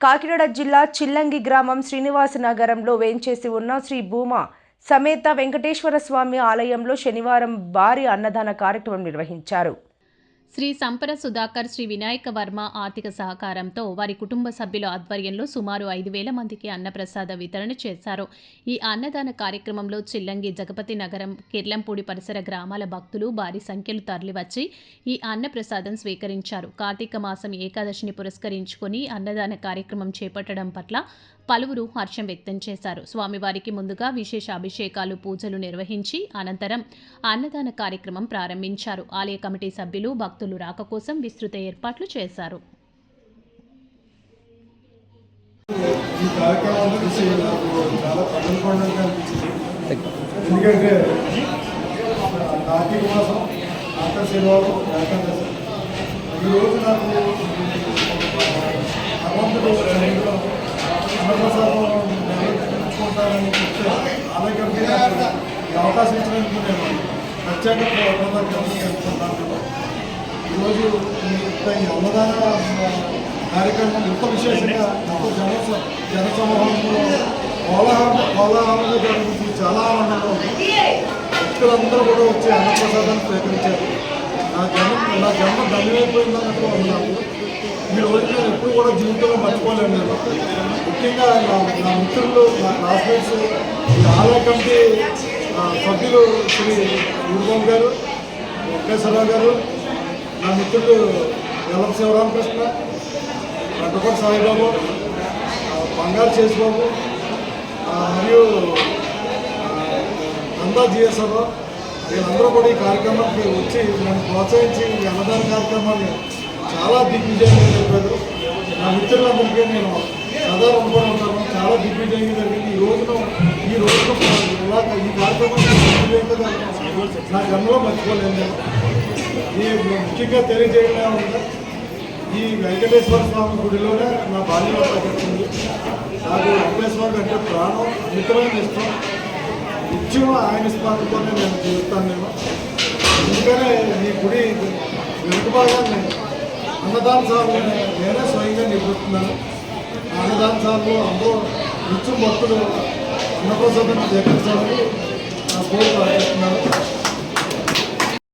కాకినాడ జిల్లా చిల్లంగి గ్రామం శ్రీనివాస నగరంలో వేంచేసి ఉన్న శ్రీ భూమా సమేత వెంకటేశ్వర స్వామి ఆలయంలో శనివారం భారీ అన్నదాన కార్యక్రమం నిర్వహించారు. శ్రీ సంపర సుధాకర్ శ్రీ వినాయక వర్మ ఆర్థిక సహకారంతో వారి కుటుంబ సభ్యుల ఆధ్వర్యంలో సుమారు ఐదు వేల మందికి అన్నప్రసాద వితరణ చేశారు. ఈ అన్నదాన కార్యక్రమంలో చిల్లంగి జగపతి నగరం కిర్లంపూడి పరిసర గ్రామాల భక్తులు భారీ సంఖ్యలో తరలివచ్చి ఈ అన్నప్రసాదం స్వీకరించారు. కార్తీక మాసం ఏకాదశిని పురస్కరించుకొని అన్నదాన కార్యక్రమం చేపట్టడం పట్ల పలువురు హర్షం వ్యక్తం చేశారు. స్వామివారికి ముందుగా విశేష అభిషేకాలు పూజలు నిర్వహించి అనంతరం అన్నదాన కార్యక్రమం ప్రారంభించారు. ఆలయ కమిటీ సభ్యులు భక్తులు రాక కోసం విస్తృత ఏర్పాట్లు చేశారు. ఈ నాకు ఎందుకంటే కార్తీక మాసం ఏకాదశి ఈరోజు నాకు సన్నిధిలో చెప్తే ఆలయకంటే ఈ అవకాశం ఇచ్చినందుకు నేను ప్రత్యేక కృతజ్ఞతలు ఈరోజు ఈ అన్నదాన కార్యక్రమం ఇంత విశేషంగా ఇంత జన జన సమూహంలో కోలాహలం కోలాహలంగా జరుగుతుంది చాలా ఆనందంగా ఉంది భక్తులందరూ కూడా వచ్చి అన్నప్రసాదాన్ని స్వీకరించారు నా జన్మ నా జన్మ ధన్యమైపోయిందన్నట్టు ఉంది నాకు ఈ రోజు నేను ఎప్పుడు కూడా జీవితంలో మర్చిపోలేను నేను. ముఖ్యంగా నా నా మిత్రులు నా క్లాస్మేట్స్ ఆలయ కమిటీ సభ్యులు శ్రీ గురుబాబు గారు వెంకటేశ్వరరావు గారు నా మిత్రులు ఎల్లం శివరామకృష్ణ గడ్డపడి సాయిబాబు బంగారు చేసిబాబు మరియు అందా జిఎస్ఆర్ వీళ్ళందరూ కూడా ఈ కార్యక్రమానికి వచ్చి నన్ను ప్రోత్సహించి ఈ అన్నదాన కార్యక్రమాన్ని చాలా దిగ్విజయంగా జరిపారు. నా మిత్రులందరికీ నేను సదా రుణపడి ఉంటాను చాలా దిగ్విజయంగా జరిగింది. ఈ రోజున ఈ రోజున ఇలా ఈ కార్యక్రమం నా జన్మలో మర్చిపోలేదు ఈ ముఖ్యంగా తెలియజేయడం ఈ వెంకటేశ్వర స్వామి గుడిలోనే నా బాల్యం తగ్గుతుంది నాకు వెంకటేశ్వరుడు అంటే ప్రాణం మిత్రమైన ఇష్టం. నిత్యం ఆయన స్మరణతోనే నేను జీవిస్తాను నేను అందుకనే ఈ గుడి వెనుక భాగాన్ని అన్నదాన సార్లు నేనే స్వయంగా నిర్వహిస్తున్నాను అన్నదాన సార్లు అందరూ నిత్యం భక్తులు అన్నప్రసాదం స్వీకరించాలని నా కోరిక ప్రార్థిస్తున్నాను